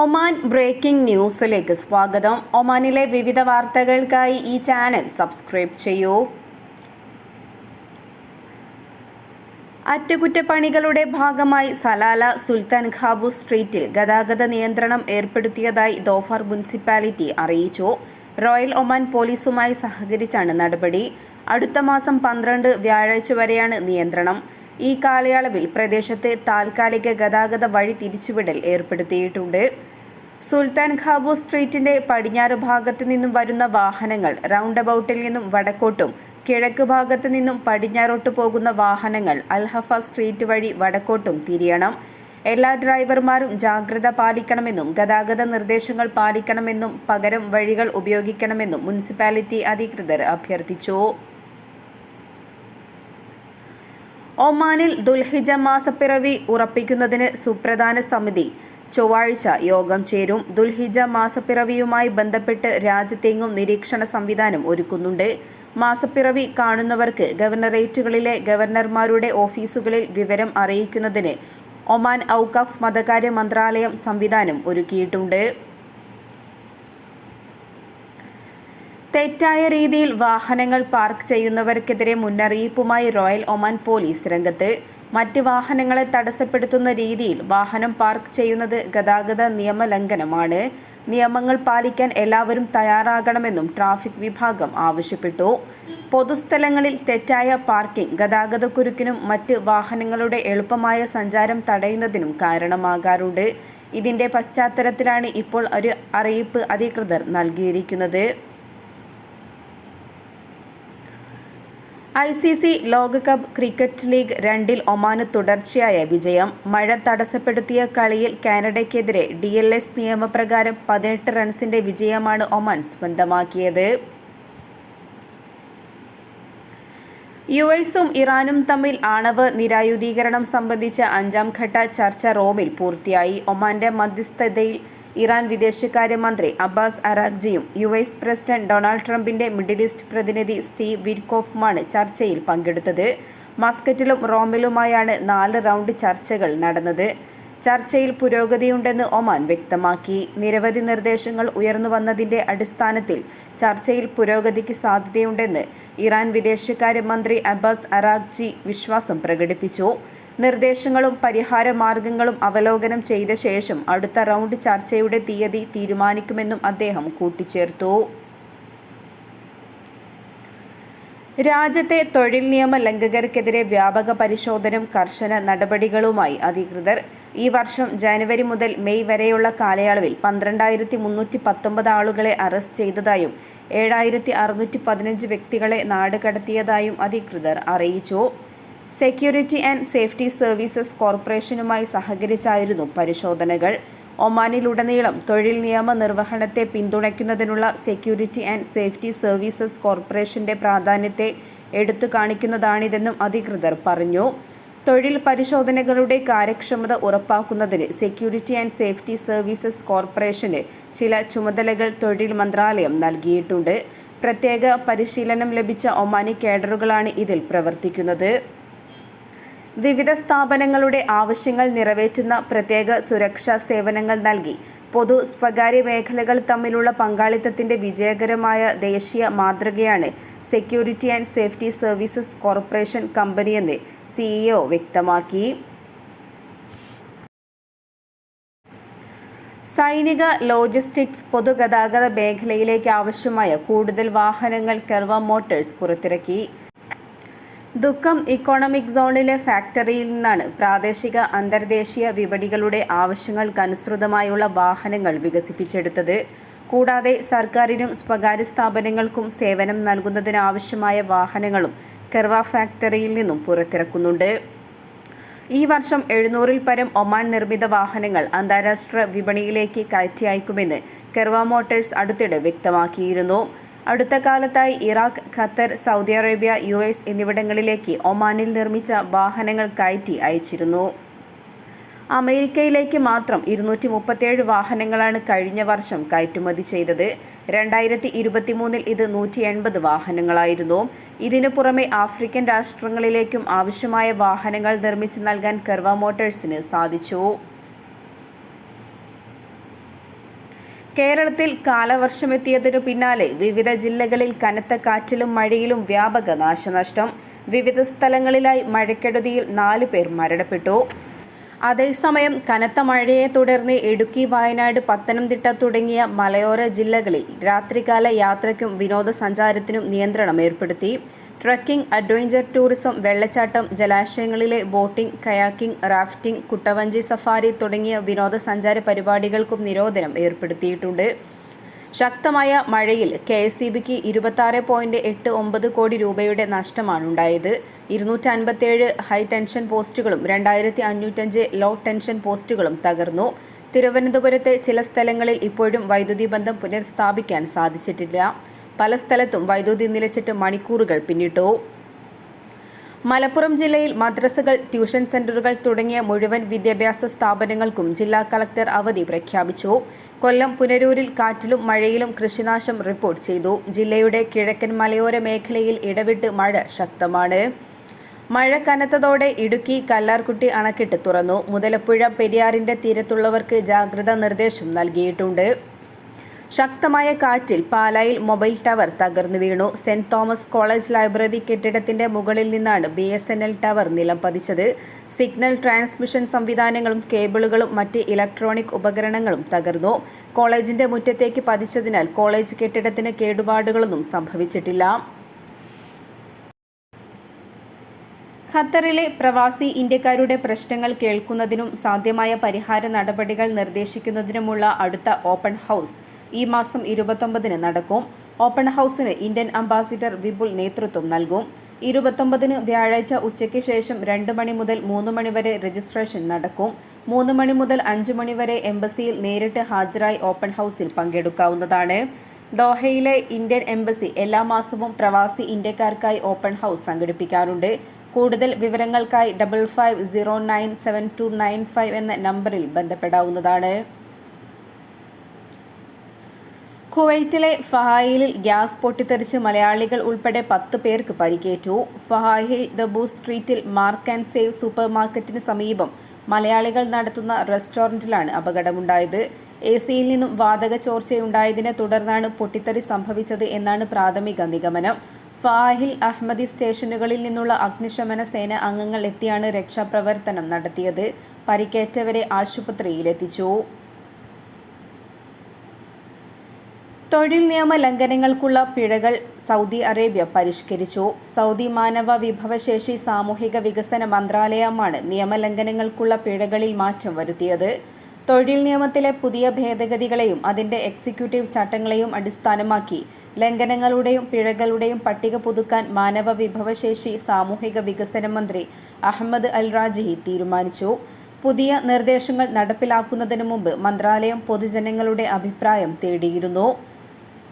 Oman breaking ന്യൂസിലേക്ക് സ്വാഗതം. ഒമാനിലെ വിവിധ വാർത്തകൾക്കായി ഈ ചാനൽ സബ്സ്ക്രൈബ് ചെയ്യൂ. അറ്റകുറ്റപ്പണികളുടെ ഭാഗമായി സലാല സുൽത്താൻ ഖാബു സ്ട്രീറ്റിൽ ഗതാഗത നിയന്ത്രണം ഏർപ്പെടുത്തിയതായി ദോഫർ മുനിസിപ്പാലിറ്റി അറിയിച്ചു. റോയൽ ഒമാൻ പോലീസുമായി സഹകരിച്ചാണ് നടപടി. അടുത്ത മാസം പന്ത്രണ്ട് വ്യാഴാഴ്ച വരെയാണ് നിയന്ത്രണം. ഈ കാലയളവിൽ പ്രദേശത്തെ താൽക്കാലിക ഗതാഗത വഴി തിരിച്ചുവിടൽ ഏർപ്പെടുത്തിയിട്ടുണ്ട്. സുൽത്താൻ ഖാബു സ്ട്രീറ്റിന്റെ പടിഞ്ഞാറ് ഭാഗത്ത് നിന്നും വരുന്ന വാഹനങ്ങൾ റൗണ്ട് അബൌട്ടിൽ നിന്നും വടക്കോട്ടും കിഴക്ക് ഭാഗത്ത് നിന്നും പടിഞ്ഞാറോട്ട് പോകുന്ന വാഹനങ്ങൾ അൽഹഫ സ്ട്രീറ്റ് വഴി വടക്കോട്ടും തിരിയണം. എല്ലാ ഡ്രൈവർമാരും ജാഗ്രത പാലിക്കണമെന്നും ഗതാഗത നിർദ്ദേശങ്ങൾ പാലിക്കണമെന്നും പകരം വഴികൾ ഉപയോഗിക്കണമെന്നും മുനിസിപ്പാലിറ്റി അധികൃതർ അഭ്യർത്ഥിച്ചു. ഒമാനിൽ ദുൽഹിജ മാസപ്പിറവി ഉറപ്പിക്കുന്നതിന് സുപ്രധാന സമിതി. ചൊവ്വാഴ്ച യോഗം ചേരും. ദുൽഹിജ മാസപ്പിറവിയുമായി ബന്ധപ്പെട്ട് രാജ്യത്തെങ്ങും നിരീക്ഷണ സംവിധാനം ഒരുക്കുന്നുണ്ട്. മാസപ്പിറവി കാണുന്നവർക്ക് ഗവർണറേറ്റുകളിലെ ഗവർണർമാരുടെ ഓഫീസുകളിൽ വിവരം അറിയിക്കുന്നതിന് ഒമാൻ ഔക്കഫ് മതകാര്യ മന്ത്രാലയം സംവിധാനം ഒരുക്കിയിട്ടുണ്ട്. തെറ്റായ രീതിയിൽ വാഹനങ്ങൾ പാർക്ക് ചെയ്യുന്നവർക്കെതിരെ മുന്നറിയിപ്പുമായി റോയൽ ഒമാൻ പോലീസ് രംഗത്ത്. മറ്റ് വാഹനങ്ങളെ തടസ്സപ്പെടുത്തുന്ന രീതിയിൽ വാഹനം പാർക്ക് ചെയ്യുന്നത് ഗതാഗത നിയമലംഘനമാണ്. നിയമങ്ങൾ പാലിക്കാൻ എല്ലാവരും തയ്യാറാകണമെന്നും ട്രാഫിക് വിഭാഗം ആവശ്യപ്പെട്ടു. പൊതുസ്ഥലങ്ങളിൽ തെറ്റായ പാർക്കിംഗ് ഗതാഗതക്കുരുക്കിനും മറ്റ് വാഹനങ്ങളുടെ എളുപ്പമായ സഞ്ചാരം തടയുന്നതിനും കാരണമാകാറുണ്ട്. ഇതിന്റെ പശ്ചാത്തലത്തിലാണ് ഇപ്പോൾ ഒരു അറിയിപ്പ് അധികൃതർ നൽകിയിരിക്കുന്നത്. ഐ സി സി ലോകകപ്പ് ക്രിക്കറ്റ് ലീഗ് രണ്ടിൽ ഒമാന് തുടർച്ചയായ വിജയം. മഴ തടസ്സപ്പെടുത്തിയ കളിയിൽ കാനഡയ്ക്കെതിരെ ഡി എൽ എസ് നിയമപ്രകാരം പതിനെട്ട് റൺസിന്റെ വിജയമാണ് ഒമാൻ സ്വന്തമാക്കിയത്. യു എസും ഇറാനും തമ്മിൽ ആണവ നിരായുധീകരണം സംബന്ധിച്ച അഞ്ചാം ഘട്ട ചർച്ച റോമിൽ പൂർത്തിയായി. ഒമാന്റെ മധ്യസ്ഥതയിൽ ഇറാൻ വിദേശകാര്യമന്ത്രി അബ്ബാസ് അറാഖ്ജിയും യു എസ് പ്രസിഡന്റ് ഡൊണാൾഡ് ട്രംപിന്റെ മിഡിൽ ഈസ്റ്റ് പ്രതിനിധി സ്റ്റീവ് വിൻകോഫുമാണ് ചർച്ചയിൽ പങ്കെടുത്തത്. മസ്കറ്റിലും റോമിലുമായാണ് നാല് റൗണ്ട് ചർച്ചകൾ നടന്നത്. ചർച്ചയിൽ പുരോഗതിയുണ്ടെന്ന് ഒമാൻ വ്യക്തമാക്കി. നിരവധി നിർദ്ദേശങ്ങൾ ഉയർന്നു വന്നതിന്റെ അടിസ്ഥാനത്തിൽ ചർച്ചയിൽ പുരോഗതിക്ക് സാധ്യതയുണ്ടെന്ന് ഇറാൻ വിദേശകാര്യമന്ത്രി അബ്ബാസ് അറാഖ്ജി വിശ്വാസം പ്രകടിപ്പിച്ചു. നിർദ്ദേശങ്ങളും പരിഹാര മാർഗങ്ങളും അവലോകനം ചെയ്ത ശേഷം അടുത്ത റൗണ്ട് ചർച്ചയുടെ തീയതി തീരുമാനിക്കുമെന്നും അദ്ദേഹം കൂട്ടിച്ചേർത്തു. രാജ്യത്തെ തൊഴിൽ നിയമ ലംഘകർക്കെതിരെ വ്യാപക പരിശോധനയും കർശന നടപടികളുമായി അധികൃതർ. ഈ വർഷം ജനുവരി മുതൽ മെയ് വരെയുള്ള കാലയളവിൽ പന്ത്രണ്ടായിരത്തി മുന്നൂറ്റി പത്തൊമ്പത് ആളുകളെ അറസ്റ്റ് ചെയ്തതായും ഏഴായിരത്തി അറുന്നൂറ്റി പതിനഞ്ച് വ്യക്തികളെ നാടുകടത്തിയതായും അധികൃതർ അറിയിച്ചു. സെക്യൂരിറ്റി ആൻഡ് സേഫ്റ്റി സർവീസസ് കോർപ്പറേഷനുമായി സഹകരിച്ചായിരുന്നു പരിശോധനകൾ. ഒമാനിലുടനീളം തൊഴിൽ നിയമ നിർവഹണത്തെ പിന്തുണയ്ക്കുന്നതിനുള്ള സെക്യൂരിറ്റി ആൻഡ് സേഫ്റ്റി സർവീസസ് കോർപ്പറേഷന്റെ പ്രാധാന്യത്തെ എടുത്തു കാണിക്കുന്നതാണിതെന്നും അധികൃതർ പറഞ്ഞു. തൊഴിൽ പരിശോധനകളുടെ കാര്യക്ഷമത ഉറപ്പാക്കുന്നതിന് സെക്യൂരിറ്റി ആൻഡ് സേഫ്റ്റി സർവീസസ് കോർപ്പറേഷന് ചില ചുമതലകൾ തൊഴിൽ മന്ത്രാലയം നൽകിയിട്ടുണ്ട്. പ്രത്യേക പരിശീലനം ലഭിച്ച ഒമാനി കേഡറുകളാണ് ഇതിൽ പ്രവർത്തിക്കുന്നത്. വിവിധ സ്ഥാപനങ്ങളുടെ ആവശ്യങ്ങൾ നിറവേറ്റുന്ന പ്രത്യേക സുരക്ഷാ സേവനങ്ങൾ നൽകി. പൊതു സ്വകാര്യ മേഖലകൾ തമ്മിലുള്ള പങ്കാളിത്തത്തിന്റെ വിജയകരമായ ദേശീയ മാതൃകയാണ് security and safety services corporation കമ്പനിയെന്ന് CEO വ്യക്തമാക്കി. സൈനിക ലോജിസ്റ്റിക്സ് പൊതുഗതാഗത മേഖലയിലേക്ക് ആവശ്യമായ കൂടുതൽ വാഹനങ്ങൾ കെർവ മോട്ടേഴ്സ് പുറത്തിറക്കി. ദുഃഖം ഇക്കോണമിക് സോണിലെ ഫാക്ടറിയിൽ നിന്നാണ്. പ്രാദേശിക അന്തർദേശീയ വിപണികളുടെ ആവശ്യങ്ങൾക്കനുസൃതമായുള്ള വാഹനങ്ങൾ വികസിപ്പിച്ചെടുത്തത്. കൂടാതെ സർക്കാരിനും സ്വകാര്യ സ്ഥാപനങ്ങൾക്കും സേവനം നൽകുന്നതിനാവശ്യമായ വാഹനങ്ങളും കെർവ ഫാക്ടറിയിൽ നിന്നും പുറത്തിറക്കുന്നുണ്ട്. ഈ വർഷം എഴുന്നൂറിൽ പരം ഒമാൻ നിർമ്മിത വാഹനങ്ങൾ അന്താരാഷ്ട്ര വിപണിയിലേക്ക് കയറ്റി അയക്കുമെന്ന് കെർവ മോട്ടേഴ്സ് അടുത്തിടെ വ്യക്തമാക്കിയിരുന്നു. അടുത്ത കാലത്തായി Iraq Qatar Saudi Arabia U S എന്നിവിടങ്ങളിലേക്ക് ഒമാനിൽ നിർമ്മിച്ച വാഹനങ്ങൾ കയറ്റി അയച്ചിരുന്നു. അമേരിക്കയിലേക്ക് മാത്രം ഇരുന്നൂറ്റി മുപ്പത്തിയേഴ് വാഹനങ്ങളാണ് കഴിഞ്ഞ വർഷം കയറ്റുമതി ചെയ്തത്. രണ്ടായിരത്തി ഇരുപത്തിമൂന്നിൽ ഇത് നൂറ്റി എൺപത് വാഹനങ്ങളായിരുന്നു. ഇതിനു പുറമെ ആഫ്രിക്കൻ രാഷ്ട്രങ്ങളിലേക്കും ആവശ്യമായ വാഹനങ്ങൾ നിർമ്മിച്ച് നൽകാൻ കെർവ മോട്ടോഴ്സിന് സാധിച്ചു. കേരളത്തിൽ കാലവർഷമെത്തിയതിനു പിന്നാലെ വിവിധ ജില്ലകളിൽ കനത്ത കാറ്റിലും മഴയിലും വ്യാപക നാശനഷ്ടം. വിവിധ സ്ഥലങ്ങളിലായി മഴക്കെടുതിയിൽ നാല് പേർ മരണപ്പെട്ടു. അതേസമയം കനത്ത മഴയെ തുടർന്ന് ഇടുക്കി വയനാട് പത്തനംതിട്ട തുടങ്ങിയ മലയോര ജില്ലകളിൽ രാത്രികാല യാത്രയ്ക്കും വിനോദസഞ്ചാരത്തിനും നിയന്ത്രണം ഏർപ്പെടുത്തി. ട്രക്കിംഗ് അഡ്വഞ്ചർ ടൂറിസം വെള്ളച്ചാട്ടം ജലാശയങ്ങളിലെ ബോട്ടിംഗ് കയാക്കിംഗ് റാഫ്റ്റിംഗ് കുട്ടവഞ്ചി സഫാരി തുടങ്ങിയ വിനോദസഞ്ചാര പരിപാടികൾക്കും നിരോധനം ഏർപ്പെടുത്തിയിട്ടുണ്ട്. ശക്തമായ മഴയിൽ കെ എസ് സി ബിക്ക് ഇരുപത്താറ് പോയിന്റ് എട്ട് ഒമ്പത് കോടി രൂപയുടെ നഷ്ടമാണുണ്ടായത്. ഇരുന്നൂറ്റി അൻപത്തിയേഴ് ഹൈ ടെൻഷൻ പോസ്റ്റുകളും രണ്ടായിരത്തി അഞ്ഞൂറ്റഞ്ച് ലോ ടെൻഷൻ പോസ്റ്റുകളും തകർന്നു. തിരുവനന്തപുരത്തെ ചില സ്ഥലങ്ങളിൽ ഇപ്പോഴും വൈദ്യുതി ബന്ധം പുനഃസ്ഥാപിക്കാൻ സാധിച്ചിട്ടില്ല. പല സ്ഥലത്തും വൈദ്യുതി നിലച്ചിട്ട് മണിക്കൂറുകൾ പിന്നിട്ടു. മലപ്പുറം ജില്ലയിൽ മദ്രസകൾ ട്യൂഷൻ സെന്ററുകൾ തുടങ്ങിയ മുഴുവൻ വിദ്യാഭ്യാസ സ്ഥാപനങ്ങൾക്കും ജില്ലാ കളക്ടർ അവധി പ്രഖ്യാപിച്ചു. കൊല്ലം പുനരൂരിൽ കാറ്റിലും മഴയിലും കൃഷിനാശം റിപ്പോർട്ട് ചെയ്തു. ജില്ലയുടെ കിഴക്കൻ മലയോര മേഖലയിൽ ഇടവിട്ട് മഴ ശക്തമാണ്. മഴ കനത്തതോടെ ഇടുക്കി കല്ലാർകുട്ടി അണക്കെട്ട് തുറന്നു. മുതലപ്പുഴ പെരിയാറിന്റെ തീരത്തുള്ളവർക്ക് ജാഗ്രതാ നിർദ്ദേശം നൽകിയിട്ടുണ്ട്. ശക്തമായ കാറ്റിൽ പാലായിൽ മൊബൈൽ ടവർ തകർന്നു വീണു. സെന്റ് തോമസ് കോളേജ് ലൈബ്രറി കെട്ടിടത്തിന്റെ മുകളിൽ നിന്നാണ് B S N L tower നിലം പതിച്ചത്. സിഗ്നൽ ട്രാൻസ്മിഷൻ സംവിധാനങ്ങളും കേബിളുകളും മറ്റ് ഇലക്ട്രോണിക് ഉപകരണങ്ങളും തകർന്നു. കോളേജിന്റെ മുറ്റത്തേക്ക് പതിച്ചതിനാൽ കോളേജ് കെട്ടിടത്തിന് കേടുപാടുകളൊന്നും സംഭവിച്ചിട്ടില്ല. ഖത്തറിലെ പ്രവാസി ഇന്ത്യക്കാരുടെ പ്രശ്നങ്ങൾ കേൾക്കുന്നതിനും സാധ്യമായ പരിഹാര നടപടികൾ നിർദ്ദേശിക്കുന്നതിനുമുള്ള അടുത്ത ഓപ്പൺ ഹൗസ് ഈ മാസം ഇരുപത്തൊമ്പതിന് നടക്കും. ഓപ്പൺ ഹൗസിന് ഇന്ത്യൻ അംബാസിഡർ വിപുൽ നേതൃത്വം നൽകും. ഇരുപത്തൊമ്പതിന് വ്യാഴാഴ്ച ഉച്ചയ്ക്ക് ശേഷം രണ്ട് മണി മുതൽ മൂന്ന് മണി വരെ രജിസ്ട്രേഷൻ നടക്കും. മൂന്ന് മണി മുതൽ അഞ്ച് മണി വരെ എംബസിയിൽ നേരിട്ട് ഹാജരായി ഓപ്പൺ ഹൗസിൽ പങ്കെടുക്കാവുന്നതാണ്. ദോഹയിലെ ഇന്ത്യൻ എംബസി എല്ലാ മാസവും പ്രവാസി ഇന്ത്യക്കാർക്കായി ഓപ്പൺ ഹൗസ് സംഘടിപ്പിക്കാറുണ്ട്. കൂടുതൽ വിവരങ്ങൾക്കായി double five zero nine seven two nine five എന്ന നമ്പറിൽ ബന്ധപ്പെടാവുന്നതാണ്. കുവൈറ്റിലെ ഫഹായിലിൽ ഗ്യാസ് പൊട്ടിത്തെറിച്ച് മലയാളികൾ ഉൾപ്പെടെ പത്ത് പേർക്ക് പരിക്കേറ്റു. ഫഹായിൽ ദ ബൂസ് സ്ട്രീറ്റിൽ മാർക്ക് ആൻഡ് സേവ് സൂപ്പർ മാർക്കറ്റിന് സമീപം മലയാളികൾ നടത്തുന്ന റെസ്റ്റോറന്റിലാണ് അപകടമുണ്ടായത്. എ സിയിൽ നിന്നും വാതക ചോർച്ചയുണ്ടായതിനെ തുടർന്നാണ് പൊട്ടിത്തെറി സംഭവിച്ചത് എന്നാണ് പ്രാഥമിക നിഗമനം. ഫാഹിൽ അഹമ്മദി സ്റ്റേഷനുകളിൽ നിന്നുള്ള അഗ്നിശമന സേന അംഗങ്ങൾ എത്തിയാണ് രക്ഷാപ്രവർത്തനം നടത്തിയത്. പരിക്കേറ്റവരെ ആശുപത്രിയിലെത്തിച്ചു. തൊഴിൽ നിയമ ലംഘനങ്ങൾക്കുള്ള പിഴകൾ സൗദി അറേബ്യ പരിഷ്കരിച്ചു. സൗദി മാനവ വിഭവശേഷി സാമൂഹിക വികസന മന്ത്രാലയമാണ് നിയമലംഘനങ്ങൾക്കുള്ള പിഴകളിൽ മാറ്റം വരുത്തിയത്. തൊഴിൽ നിയമത്തിലെ പുതിയ ഭേദഗതികളെയും അതിന്റെ എക്സിക്യൂട്ടീവ് ചട്ടങ്ങളെയും അടിസ്ഥാനമാക്കി ലംഘനങ്ങളുടെയും പിഴകളുടെയും പട്ടിക പുതുക്കാൻ മാനവ വിഭവശേഷി സാമൂഹിക വികസന മന്ത്രി അഹമ്മദ് അൽ റാജിഹി തീരുമാനിച്ചു. പുതിയ നിർദ്ദേശങ്ങൾ നടപ്പിലാക്കുന്നതിന് മുമ്പ് മന്ത്രാലയം പൊതുജനങ്ങളുടെ അഭിപ്രായം തേടിയിരുന്നു.